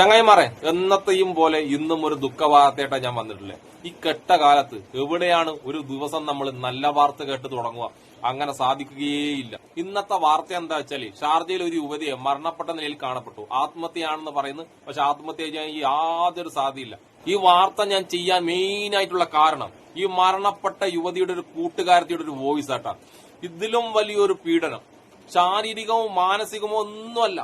ചങ്ങായിമാരെ എന്നത്തെയും പോലെ ഇന്നും ഒരു ദുഃഖവാർത്തയായിട്ടാ ഞാൻ വന്നിട്ടില്ലേ ഈ കെട്ട കാലത്ത് എവിടെയാണ് ഒരു ദിവസം നമ്മൾ നല്ല വാർത്ത കേട്ട് തുടങ്ങുക? അങ്ങനെ സാധിക്കുകയേയില്ല. ഇന്നത്തെ വാർത്ത എന്താ വെച്ചാൽ ഷാർജയിൽ ഒരു യുവതിയെ മരണപ്പെട്ട നിലയിൽ കാണപ്പെട്ടു. ആത്മഹത്യയാണെന്ന് പറയുന്നു. പക്ഷെ ആത്മഹത്യ ചെയ്യാൻ യാതൊരു സാധ്യയില്ല ഈ വാർത്ത ഞാൻ ചെയ്യാൻ മെയിൻ ആയിട്ടുള്ള കാരണം ഈ മരണപ്പെട്ട യുവതിയുടെ ഒരു കൂട്ടുകാരത്തിയുടെ ഒരു വോയിസ് ആട്ടാ ഇതിലും വലിയൊരു പീഡനം. ശാരീരികമോ മാനസികമോ ഒന്നുമല്ല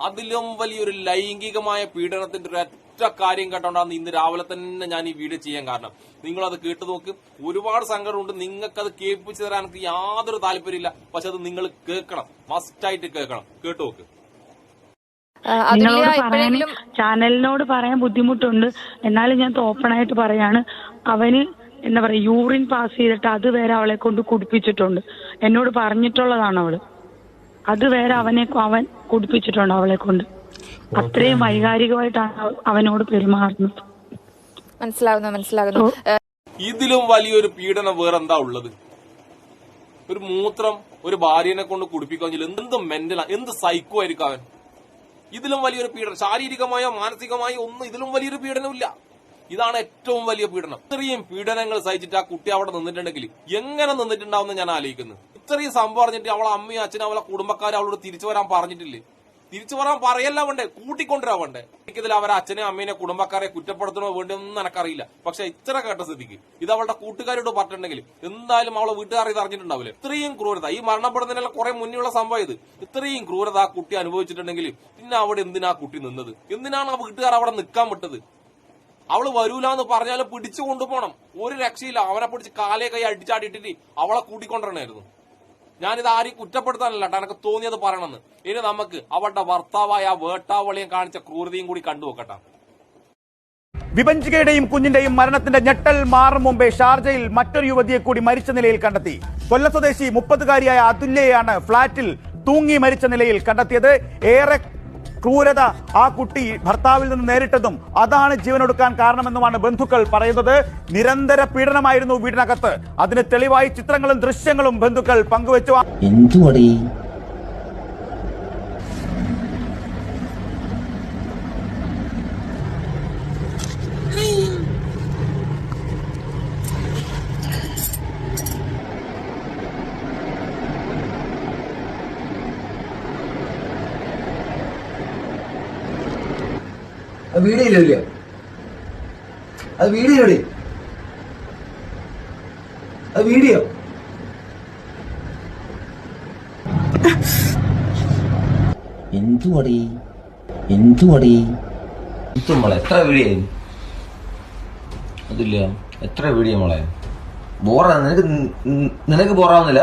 അതിലും വലിയൊരു ലൈംഗികമായ പീഡനത്തിന്റെ ഒരു ഒറ്റ കാര്യം കേട്ടോണ്ടാണ് ഇന്ന് രാവിലെ തന്നെ ഞാൻ ഈ വീഡിയോ ചെയ്യാൻ കാരണം. നിങ്ങൾ അത് കേട്ടു നോക്ക്. ഒരുപാട് സങ്കടമുണ്ട് നിങ്ങൾക്ക് അത് കേൾപ്പിച്ചു തരാൻ എനിക്ക് യാതൊരു താല്പര്യമില്ല. പക്ഷെ അത് നിങ്ങൾ കേൾക്കണം. മസ്റ്റായിട്ട് കേൾക്കണം. കേട്ടു നോക്ക്. നിങ്ങളോട് പറയാൻ ചാനലിനോട് പറയാൻ ബുദ്ധിമുട്ടുണ്ട്. എന്നാലും ഞാൻ ഓപ്പൺ ആയിട്ട് പറയാണ്. അവന് എന്താ പറയാ യൂറിൻ പാസ് ചെയ്തിട്ട് അത് വരെ അവളെ കൊണ്ട് കുടിപ്പിച്ചിട്ടുണ്ട്. എന്നോട് പറഞ്ഞിട്ടുള്ളതാണ് അവൾ. അത് വേറെ അവനെ അവൻ കുടിപ്പിച്ചിട്ടുണ്ട് അവളെ കൊണ്ട്. അത്രയും വൈകാരികമായിട്ടാണ് അവനോട് പെരുമാറുന്നത്. മനസ്സിലാവുന്നു മനസ്സിലാകുന്നു ഇതിലും വലിയൊരു പീഡനം വേറെന്താ ഉള്ളത്? ഒരു മൂത്രം ഒരു ഭാര്യനെ കൊണ്ട് കുടിപ്പിക്കുക എന്ത് മെന്റൽ എന്ത് സൈക്കോ ആയിരിക്കും അവൻ? ഇതിലും വലിയൊരു പീഡനം. ശാരീരികമായോ മാനസികമായോ ഒന്നും ഇതിലും വലിയൊരു പീഡനമില്ല ഇതാണ് ഏറ്റവും വലിയ പീഡനം. ഇത്രയും പീഡനങ്ങൾ സഹിച്ചിട്ട് ആ കുട്ടി അവിടെ നിന്നിട്ടുണ്ടെങ്കിൽ എങ്ങനെ നിന്നിട്ടുണ്ടാവും ഞാൻ ആലോചിക്കുന്നു. ഇത്രയും സംഭവം പറഞ്ഞിട്ട് അവളെ അമ്മയും അച്ഛനും അവളെ കുടുംബക്കാരും അവളോട് തിരിച്ചു വരാൻ പറഞ്ഞിട്ടില്ലേ? തിരിച്ചു വരാൻ പറയല്ല വേണ്ടേ കൂട്ടിക്കൊണ്ടുവരാ വേണ്ടേ ഇതിൽ അവരെ അച്ഛനെ അമ്മേനെ കുടുംബക്കാരെ കുറ്റപ്പെടുത്തണോ വേണ്ടെന്ന് എനക്കറിയില്ല. പക്ഷെ ഇത്ര കേട്ട സ്ഥിതിക്ക് ഇത് അവളുടെ കൂട്ടുകാരോട് പറഞ്ഞിട്ടുണ്ടെങ്കിൽ എന്തായാലും അവളെ വീട്ടുകാർ ഇത് അറിഞ്ഞിട്ടുണ്ടാവില്ല. ഇത്രയും ക്രൂരത. ഈ മരണപ്പെടുന്നതിനുള്ള കുറെ മുന്നേയുള്ള സംഭവം ഇത്. ഇത്രയും ക്രൂരത ആ കുട്ടി അനുഭവിച്ചിട്ടുണ്ടെങ്കിൽ പിന്നെ അവിടെ എന്തിനാ കുട്ടി നിന്നത്? എന്തിനാണ് ആ വീട്ടുകാർ അവിടെ നിൽക്കാൻ വിട്ടത്? അവൾ വരൂലെന്ന് പറഞ്ഞാലും പിടിച്ചു കൊണ്ടുപോകണം. ഒരു രക്ഷയില്ല. അവനെ പിടിച്ച് കാലേ കൈ അടിച്ചാടിയിട്ടിട്ട് അവളെ കൂട്ടിക്കൊണ്ടിരണമായിരുന്നു ഞാനിത് ആരെയും കുറ്റപ്പെടുത്താനല്ല എനിക്ക് തോന്നിയത് പറയണമെന്ന്. ഇനി നമുക്ക് അവളുടെ ഭർത്താവായ ആ വേട്ടാവളിയും കാണിച്ച ക്രൂരതയും കൂടി കണ്ടുവെക്കട്ടെ വിഭജികയുടെയും കുഞ്ഞിന്റെയും മരണത്തിന്റെ ഞെട്ടൽ മാറും മുമ്പേ ഷാർജയിൽ മറ്റൊരു യുവതിയെ കൂടി മരിച്ച നിലയിൽ കണ്ടെത്തി. കൊല്ലം സ്വദേശി മുപ്പതുകാരിയായ അതുല്യയാണ് ഫ്ളാറ്റിൽ തൂങ്ങി മരിച്ച നിലയിൽ കണ്ടെത്തിയത്. ഏറെ ക്രൂരത ആ കുട്ടി ഭർത്താവിൽ നിന്ന് നേരിട്ടതും അതാണ് ജീവനൊടുക്കാൻ കാരണമെന്നുമാണ് ബന്ധുക്കൾ പറയുന്നത്. നിരന്തര പീഡനമായിരുന്നു വീടിനകത്ത്. അതിന് തെളിവായി ചിത്രങ്ങളും ദൃശ്യങ്ങളും ബന്ധുക്കൾ പങ്കുവെച്ചു. അത് വീഡിയോ ഇല്ല അത് വീഡിയോ ഇല്ലേ അത് വീഡിയോ എന്തുവടി? എന്തുവടി? മോളെ എത്ര വീഡിയോ അതില്ല എത്ര വീഡിയോ മോളെ? ബോറാ നിനക്ക് നിനക്ക് ബോറാവുന്നില്ല?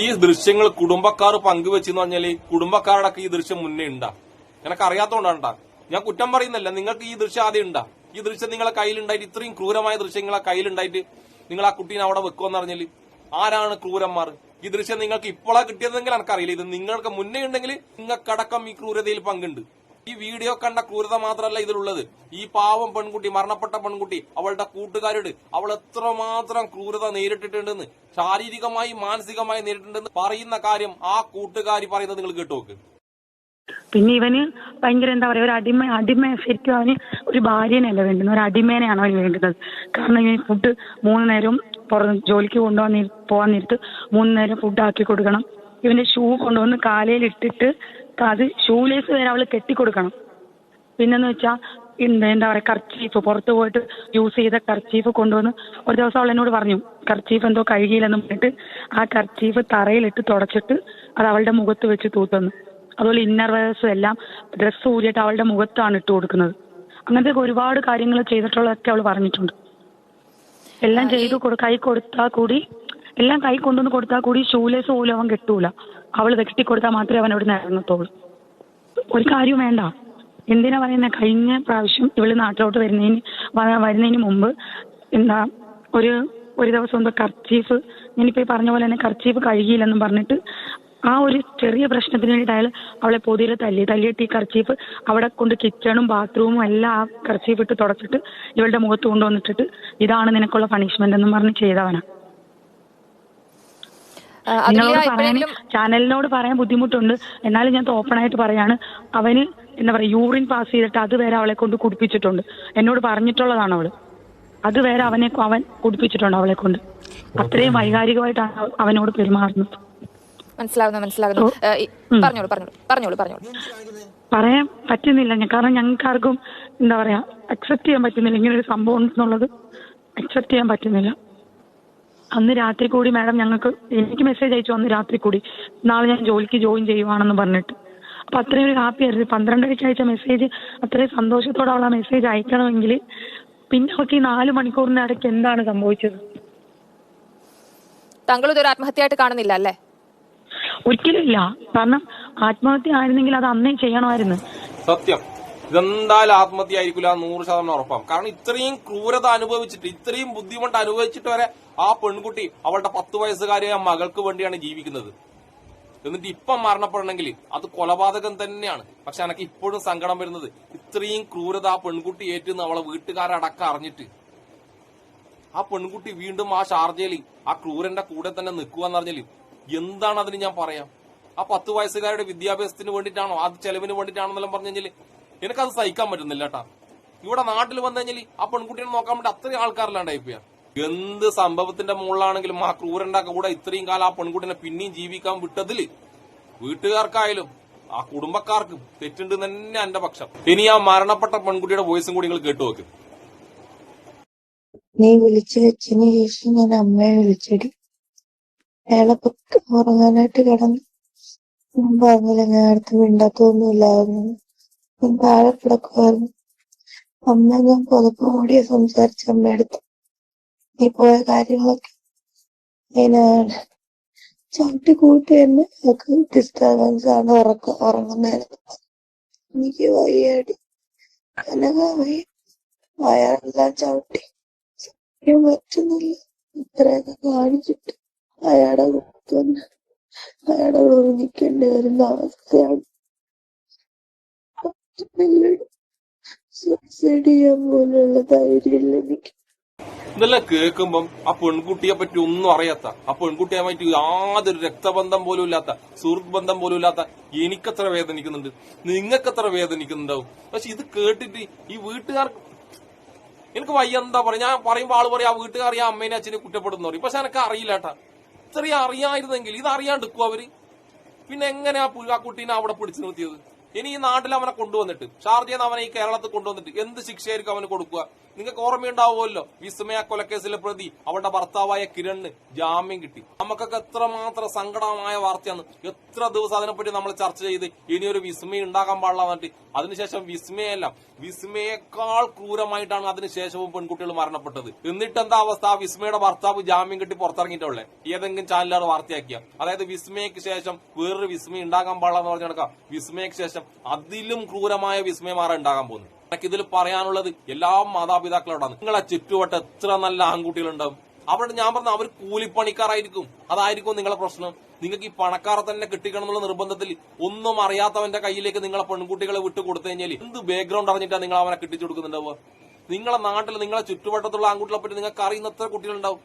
ഈ ദൃശ്യങ്ങൾ കുടുംബക്കാർ പങ്കുവെച്ചെന്ന് പറഞ്ഞാൽ കുടുംബക്കാരുടെ ഈ ദൃശ്യം മുന്നേ ഉണ്ടാ. എനക്ക് അറിയാത്തോണ്ടാണ്ടാ ഞാൻ കുറ്റം പറയുന്നില്ല നിങ്ങൾക്ക് ഈ ദൃശ്യം ആദ്യം ഉണ്ടാ. ഈ ദൃശ്യം നിങ്ങളെ കയ്യിലുണ്ടായിട്ട് ഇത്രയും ക്രൂരമായ ദൃശ്യം നിങ്ങളെ കയ്യിലുണ്ടായിട്ട് നിങ്ങൾ ആ കുട്ടീനെ അവിടെ വെക്കുമെന്ന് പറഞ്ഞാൽ ആരാണ് ക്രൂരന്മാർ? ഈ ദൃശ്യം നിങ്ങൾക്ക് ഇപ്പോഴാ കിട്ടിയതെങ്കിൽ എനിക്കറിയില്ല. ഇത് നിങ്ങൾക്ക് മുന്നേ ഉണ്ടെങ്കിൽ നിങ്ങൾക്കടക്കം ഈ ക്രൂരതയിൽ പങ്കുണ്ട്. ഈ വീഡിയോ കണ്ട ക്രൂരത മാത്രമല്ല ഇതിലുള്ളത്. ഈ പാവം പെൺകുട്ടി മരണപ്പെട്ട പെൺകുട്ടി അവളുടെ കൂട്ടുകാരോട് അവൾ എത്രമാത്രം ക്രൂരത നേരിട്ടിട്ടുണ്ടെന്ന് ശാരീരികമായി മാനസികമായി നേരിട്ടിട്ടുണ്ടെന്ന് പറയുന്ന കാര്യം ആ കൂട്ടുകാരി പറയുന്നത് നിങ്ങൾ കേട്ടു നോക്ക്. പിന്നെ ഇവന് ഭയങ്കര എന്താ പറയാ ഒരു അടിമ അടിമ ശരിക്കും അവന് ഒരു ഭാര്യനല്ല വേണ്ടുന്നത് ഒരു അടിമേനെയാണ് അവന് വേണ്ടുന്നത്. കാരണം ഇവന് ഫുഡ് മൂന്ന് നേരവും പുറത്ത് ജോലിക്ക് കൊണ്ടുപോകാൻ പോവാൻ നേരത്ത് മൂന്ന് നേരം ഫുഡ് ആക്കി കൊടുക്കണം. ഇവന്റെ ഷൂ കൊണ്ടുവന്ന് കാലയിൽ ഇട്ടിട്ട് അത് ഷൂലേസ് വരെ അവൾ കെട്ടിക്കൊടുക്കണം പിന്നെന്ന് എന്താ എന്താ പറയാ കർച്ചീഫ് പുറത്ത് പോയിട്ട് യൂസ് ചെയ്ത കർച്ചീഫ് കൊണ്ടുവന്ന് ഒരു ദിവസം അവൾ എന്നോട് പറഞ്ഞു കർച്ചീഫ് എന്തോ കഴുകിയില്ലെന്ന് പറഞ്ഞിട്ട് ആ കർച്ചീഫ് തറയിലിട്ട് തുടച്ചിട്ട് അത് അവളുടെ മുഖത്ത് വെച്ച് തൂത്തുന്നു. അതുപോലെ ഇന്നർ വെയർസും എല്ലാം ഡ്രസ്സ് ഊരിയിട്ട് അവളുടെ മുഖത്താണ് ഇട്ട് കൊടുക്കുന്നത്. അങ്ങനത്തെ ഒരുപാട് കാര്യങ്ങൾ ചെയ്തിട്ടുള്ളതൊക്കെ അവൾ പറഞ്ഞിട്ടുണ്ട്. എല്ലാം ചെയ്ത് കൊടു കൈ കൊടുത്താൽ കൂടി എല്ലാം കൈ കൊണ്ടുവന്ന് കൊടുത്താൽ കൂടി ഷൂലേസ് പോലും അവൻ കിട്ടൂല. അവൾ വെട്ടി കൊടുത്താൽ മാത്രമേ അവൻ അവിടെ നിന്ന് ഇറങ്ങത്തുള്ളൂ. ഒരു കാര്യം വേണ്ട. എന്തിനാ പറയുന്ന? കഴിഞ്ഞ പ്രാവശ്യം ഇവൾ നാട്ടിലോട്ട് വരുന്നതിന് വരുന്നതിന് മുമ്പ് എന്താ ഒരു ഒരു ദിവസം എന്തോ കർച്ചീഫ് ഞാനിപ്പോ ഈ പറഞ്ഞ പോലെ തന്നെ കർച്ചീഫ് കഴുകിയില്ലെന്നും പറഞ്ഞിട്ട് ആ ഒരു ചെറിയ പ്രശ്നത്തിന് വേണ്ടിയിട്ട് അയാൾ അവളെ പൊതിയിൽ തല്ലി തല്ലിയിട്ട് ഈ കർച്ചീഫ് അവിടെ കൊണ്ട് കിച്ചണും ബാത്റൂമും എല്ലാം ആ കർച്ചീഫ് ഇട്ട് തുടച്ചിട്ട് ഇവളുടെ മുഖത്ത് കൊണ്ടുവന്നിട്ടിട്ട് ഇതാണ് നിനക്കുള്ള പണിഷ്മെന്റ് എന്നും പറഞ്ഞ് ചെയ്തവനാ. നിങ്ങളോട് പറയാൻ ചാനലിനോട് പറയാൻ ബുദ്ധിമുട്ടുണ്ട്. എന്നാലും ഞാൻ ഓപ്പൺ ആയിട്ട് പറയാണ്. അവന് എന്താ പറയാ യൂറിൻ പാസ് ചെയ്തിട്ട് അത് വരെ അവളെ കൊണ്ട് കുടിപ്പിച്ചിട്ടുണ്ട്. എന്നോട് പറഞ്ഞിട്ടുള്ളതാണ് അവൾ. അത് വരെ അവനെ അവൻ കുടിപ്പിച്ചിട്ടുണ്ട് അവളെ കൊണ്ട്. അത്രയും വൈകാരികമായിട്ടാണ് അവനോട് പെരുമാറുന്നത്. മനസ്സിലാവുന്നു ഈ- പറഞ്ഞോളൂ പറഞ്ഞോളൂ പറഞ്ഞോളൂ പറഞ്ഞോളൂ. പറയാൻ പറ്റുന്നില്ല. കാരണം ഞങ്ങൾക്ക് ആർക്കും എന്താ പറയാ അക്സെപ്റ്റ് ചെയ്യാൻ പറ്റുന്നില്ല. ഇങ്ങനെ ഒരു സംഭവം ഉണ്ടെന്നുള്ളത് അക്സെപ്റ്റ് ചെയ്യാൻ പറ്റുന്നില്ല. അന്ന് രാത്രി കൂടി മാഡം ഞങ്ങൾക്ക് എനിക്ക് മെസ്സേജ് അയച്ചു അന്ന് രാത്രി കൂടി. നാളെ ഞാൻ ജോലിക്ക് ജോയിൻ ചെയ്യുവാണെന്ന് പറഞ്ഞിട്ട്. അപ്പൊ അത്രയും ഒരു ഹാപ്പി ആയിരുന്നു. പന്ത്രണ്ടരയ്ക്ക് അയച്ച മെസ്സേജ് അത്രയും സന്തോഷത്തോടെ അവൾ ആ മെസ്സേജ് അയക്കണമെങ്കിൽ പിന്നെ അവർക്ക് ഈ നാല് മണിക്കൂറിന്റെ ഇടയ്ക്ക് എന്താണ് സംഭവിച്ചത്? താങ്കൾ ഇതൊരു ആത്മഹത്യയായിട്ട് കാണുന്നില്ല അല്ലേ? ഒരിക്കലും ഇല്ല കാരണം ആത്മഹത്യ ആയിരുന്നെങ്കിൽ അത് അന്നേ ചെയ്യണമായിരുന്നു. സത്യം. ഇതെന്തായാലും ആത്മഹത്യ ആയിരിക്കില്ല നൂറ് ശതമാനം ഉറപ്പാണ് കാരണം ഇത്രയും ക്രൂരത അനുഭവിച്ചിട്ട് ഇത്രയും ബുദ്ധിമുട്ട് അനുഭവിച്ചിട്ട് വരെ ആ പെൺകുട്ടി അവളുടെ പത്ത് വയസ്സുകാരിയായ മകൾക്ക് വേണ്ടിയാണ് ജീവിക്കുന്നത്. എന്നിട്ട് ഇപ്പം മരണപ്പെടണമെങ്കിൽ അത് കൊലപാതകം തന്നെയാണ്. പക്ഷെ എനിക്ക് ഇപ്പോഴും സങ്കടം വരുന്നത് ഇത്രയും ക്രൂരത ആ പെൺകുട്ടി ഏറ്റെന്ന് അവളെ വീട്ടുകാരടക്കം അറിഞ്ഞിട്ട്. ആ പെൺകുട്ടി വീണ്ടും ആ ഷാർജയിൽ ആ ക്രൂരന്റെ കൂടെ തന്നെ നിൽക്കുക എന്ന് പറഞ്ഞാൽ എന്താണ് അതിന് ഞാൻ പറയാം? ആ പത്ത് വയസ്സുകാരുടെ വിദ്യാഭ്യാസത്തിന് വേണ്ടിയിട്ടാണോ? ആ ചെലവിന് വേണ്ടിയിട്ടാണെന്നെല്ലാം പറഞ്ഞു കഴിഞ്ഞാൽ എനിക്കത് സഹിക്കാൻ പറ്റുന്നില്ല കേട്ടാ ഇവിടെ നാട്ടിൽ വന്നു കഴിഞ്ഞാൽ ആ പെൺകുട്ടിയെ നോക്കാൻ വേണ്ടി അത്രയും ആൾക്കാരില്ലാണ്ടായി പോയാ എന്ത് സംഭവത്തിന്റെ മുകളിലാണെങ്കിലും ആ ക്രൂരന്റെ കൂടെ ഇത്രയും കാലം ആ പെൺകുട്ടിനെ പിന്നെയും ജീവിക്കാൻ വിട്ടതിൽ വീട്ടുകാർക്കായാലും ആ കുടുംബക്കാർക്കും തെറ്റുണ്ട് തന്നെ എന്റെ പക്ഷം. ഇനി ആ മരണപ്പെട്ട പെൺകുട്ടിയുടെ വോയിസും കൂടി നിങ്ങൾ കേട്ടു നോക്കും. നീ വിളിച്ചു വെച്ചതിന് ശേഷം ഞാൻ അമ്മയെ വിളിച്ചടി. അയാളെ ഉറങ്ങാനായിട്ട് കിടന്നു. ഞാൻ പറഞ്ഞില്ല ഞാൻ അടുത്ത് മിണ്ടാത്തൊന്നുമില്ലായിരുന്നു. ഞാൻ താഴെ കിടക്കുമായിരുന്നു അമ്മ ഞാൻ പുതപ്പ് മൂടിയ സംസാരിച്ച അമ്മയടുത്ത് നീ പോയ കാര്യങ്ങളൊക്കെ അതിനാണ് ചവിട്ടി കൂട്ടി തന്നെ എനിക്ക് ഡിസ്റ്റർബൻസ് ആണ് ഉറക്ക ഉറങ്ങുന്നതിന് എനിക്ക് വയ്യാടി. എനക വയ്യ. വയറെല്ലാം ചവിട്ടി. പറ്റുന്നില്ല. ഇത്രയൊക്കെ കാണിച്ചിട്ട്. അയാളുടെ കൂടെ അയാളെ വരുന്ന അവസ്ഥയാണ്. സൂസൈഡ് ചെയ്യാൻ പോലുള്ള ധൈര്യമില്ല എനിക്ക് ഇതെല്ലാം കേൾക്കുമ്പം ആ പെൺകുട്ടിയെ പറ്റി ഒന്നും അറിയാത്ത ആ പെൺകുട്ടിയുമായിട്ട് യാതൊരു രക്തബന്ധം പോലും ഇല്ലാത്ത സുഹൃത്ത് ബന്ധം പോലും ഇല്ലാത്ത എനിക്കത്ര വേദനിക്കുന്നുണ്ട്. നിങ്ങൾക്കത്ര വേദനിക്കുന്നുണ്ടാവും. പക്ഷെ ഇത് കേട്ടിട്ട് ഈ വീട്ടുകാർക്ക് എനിക്ക് വയ്യ എന്താ പറയാ ഞാൻ പറയുമ്പോൾ ആൾ പറയും ആ വീട്ടുകാർ ആ അമ്മേനെ അച്ഛനെ കുറ്റപ്പെടുന്നു പറയും. പക്ഷെ എനിക്ക് അറിയില്ല ഇത്രയും അറിയായിരുന്നെങ്കിൽ ഇത് അറിയാണ്ടിരിക്കും അവർ? പിന്നെ എങ്ങനെ ആ പുഴ- കുട്ടീനെ അവിടെ പിടിച്ചു നിർത്തിയത്? ഇനി ഈ നാട്ടിൽ അവനെ കൊണ്ടുവന്നിട്ട് ഷാർജയിൽ അവനെ ഈ കേരളത്തിൽ കൊണ്ടുവന്നിട്ട് എന്ത് ശിക്ഷയായിരിക്കും അവന് കൊടുക്കുക? നിങ്ങൾക്ക് ഓർമ്മയുണ്ടാവുമല്ലോ. വിസ്മയ കൊലക്കേസിലെ പ്രതി അവളുടെ ഭർത്താവായ കിരണ് ജാമ്യം കിട്ടി. നമുക്കൊക്കെ എത്രമാത്രം സങ്കടമായ വാർത്തയാണ്. എത്ര ദിവസം അതിനെപ്പറ്റി നമ്മൾ ചർച്ച ചെയ്ത് ഇനിയൊരു വിസ്മയം ഉണ്ടാകാൻ പാടില്ല എന്നിട്ട് അതിനുശേഷം വിസ്മയല്ല വിസ്മയേക്കാൾ ക്രൂരമായിട്ടാണ് അതിനുശേഷവും പെൺകുട്ടികൾ മരണപ്പെട്ടത്. എന്നിട്ട് എന്താ അവസ്ഥ? ആ വിസ്മയുടെ ഭർത്താവ് ജാമ്യം കിട്ടി പുറത്തിറങ്ങിയിട്ടുള്ളേ ഏതെങ്കിലും ചാനലാണ് വാർത്തയാക്കിയ. അതായത് വിസ്മയക്ക് ശേഷം വേറൊരു വിസ്മയം ഉണ്ടാകാൻ പാടില്ല എന്ന് പറഞ്ഞ നടക്കാം. വിസ്മയക്ക് ശേഷം അതിലും ക്രൂരമായ വിസ്മയമാറ ഉണ്ടാകാൻ പോകുന്നത്. ഇതിൽ പറയാനുള്ളത് എല്ലാ മാതാപിതാക്കളോടാണ്. നിങ്ങളെ ചുറ്റുവട്ടം എത്ര നല്ല ആൺകുട്ടികളുണ്ടാവും. അവിടെ ഞാൻ പറഞ്ഞ അവർ കൂലിപ്പണിക്കാരായിരിക്കും. അതായിരിക്കും നിങ്ങളെ പ്രശ്നം. നിങ്ങൾക്ക് ഈ പണക്കാരെ തന്നെ കിട്ടിക്കണം എന്നുള്ള നിർബന്ധത്തിൽ ഒന്നും അറിയാത്തവന്റെ കയ്യിലേക്ക് നിങ്ങളെ പെൺകുട്ടികളെ വിട്ടു കൊടുത്തു കഴിഞ്ഞാൽ എന്ത് ബാക്ക്ഗ്രൗണ്ട് അറിഞ്ഞിട്ടാണ് നിങ്ങൾ അവനെ കെട്ടിച്ചു കൊടുക്കുന്നുണ്ടാവുക? നിങ്ങളെ നാട്ടിൽ നിങ്ങളെ ചുറ്റുവട്ടത്തുള്ള ആൺകുട്ടികളെ പറ്റി നിങ്ങൾക്ക് അറിയുന്ന എത്ര കുട്ടികളുണ്ടാവും?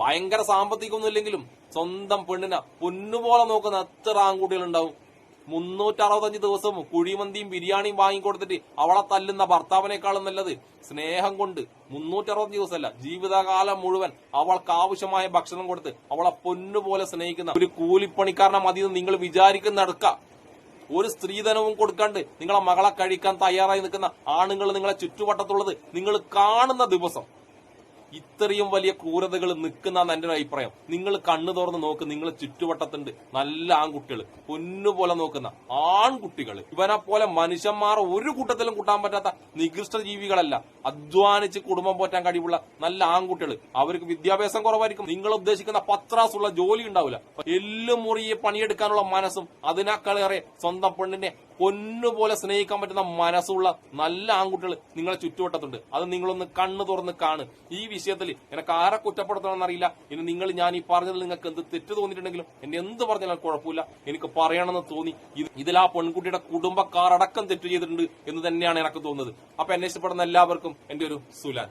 ഭയങ്കര സാമ്പത്തികമൊന്നും ഇല്ലെങ്കിലും സ്വന്തം പെണ്ണിനെ പൊന്നുപോലെ നോക്കുന്ന എത്ര ആൺകുട്ടികളുണ്ടാവും? മുന്നൂറ്ററുപത്തഞ്ച് ദിവസം കുഴിമന്തിയും ബിരിയാണിയും വാങ്ങിക്കൊടുത്തിട്ട് അവളെ തല്ലുന്ന ഭർത്താവിനേക്കാളും നല്ലത്. സ്നേഹം കൊണ്ട് മുന്നൂറ്ററുപത്തഞ്ച് ദിവസമല്ല ജീവിതകാലം മുഴുവൻ അവൾക്ക് ആവശ്യമായ ഭക്ഷണം കൊടുത്ത് അവളെ പൊന്നുപോലെ സ്നേഹിക്കുന്ന ഒരു കൂലിപ്പണിക്കാരനെ മതി നിങ്ങൾ നിങ്ങൾ വിചാരിക്കുന്നിടക്ക ഒരു സ്ത്രീധനവും കൊടുക്കാണ്ട് നിങ്ങളെ മകളെ കഴിക്കാൻ തയ്യാറായി നിൽക്കുന്ന ആണുങ്ങൾ നിങ്ങളെ ചുറ്റുവട്ടത്തുള്ളത് നിങ്ങൾ കാണുന്ന ദിവസം. ഇത്രയും വലിയ ക്രൂരതകൾ നിൽക്കുന്ന എന്റെ അഭിപ്രായം. നിങ്ങൾ കണ്ണു തുറന്ന് നോക്ക് നിങ്ങൾ ചുറ്റുവട്ടത്തുണ്ട് നല്ല ആൺകുട്ടികൾ പൊന്നുപോലെ നോക്കുന്ന ആൺകുട്ടികൾ ഇവനെ പോലെ മനുഷ്യന്മാർ ഒരു കൂട്ടത്തിലും കൂട്ടാൻ പറ്റാത്ത നികൃഷ്ട ജീവികളല്ല. അധ്വാനിച്ച് കുടുംബം പോറ്റാൻ കഴിവുള്ള നല്ല ആൺകുട്ടികൾ അവർക്ക് വിദ്യാഭ്യാസം കുറവായിരിക്കും. നിങ്ങൾ ഉദ്ദേശിക്കുന്ന പത്രാസുള്ള ജോലി ഉണ്ടാവില്ല. എല്ലും മുറിയെ പണിയെടുക്കാനുള്ള മനസ്സും അതിനേക്കാളേറെ സ്വന്തം പെണ്ണിനെ പൊന്നുപോലെ സ്നേഹിക്കാൻ പറ്റുന്ന മനസ്സുള്ള നല്ല ആൺകുട്ടികൾ നിങ്ങളെ ചുറ്റുവട്ടത്തുണ്ട്. അത് നിങ്ങളൊന്ന് കണ്ണു തുറന്ന് കാണ്. ഈ വിഷയത്തിൽ എനിക്ക് ആരെ കുറ്റപ്പെടുത്തണമെന്നറിയില്ല ഇനി നിങ്ങൾ ഞാൻ ഈ പറഞ്ഞതിൽ നിങ്ങൾക്ക് എന്ത് തെറ്റ് തോന്നിയിട്ടുണ്ടെങ്കിലും എന്നെ എന്ത് പറഞ്ഞാലും കുഴപ്പമില്ല. എനിക്ക് പറയണമെന്ന് തോന്നി. ഇത് ഇതിൽ ആ പെൺകുട്ടിയുടെ കുടുംബക്കാർ അടക്കം തെറ്റ് ചെയ്തിട്ടുണ്ട് എന്ന് തന്നെയാണ് എനിക്ക് തോന്നുന്നത്. അപ്പൊ എന്നെ ഇഷ്ടപ്പെടുന്ന എല്ലാവർക്കും എന്റെ ഒരു സുലാൻ.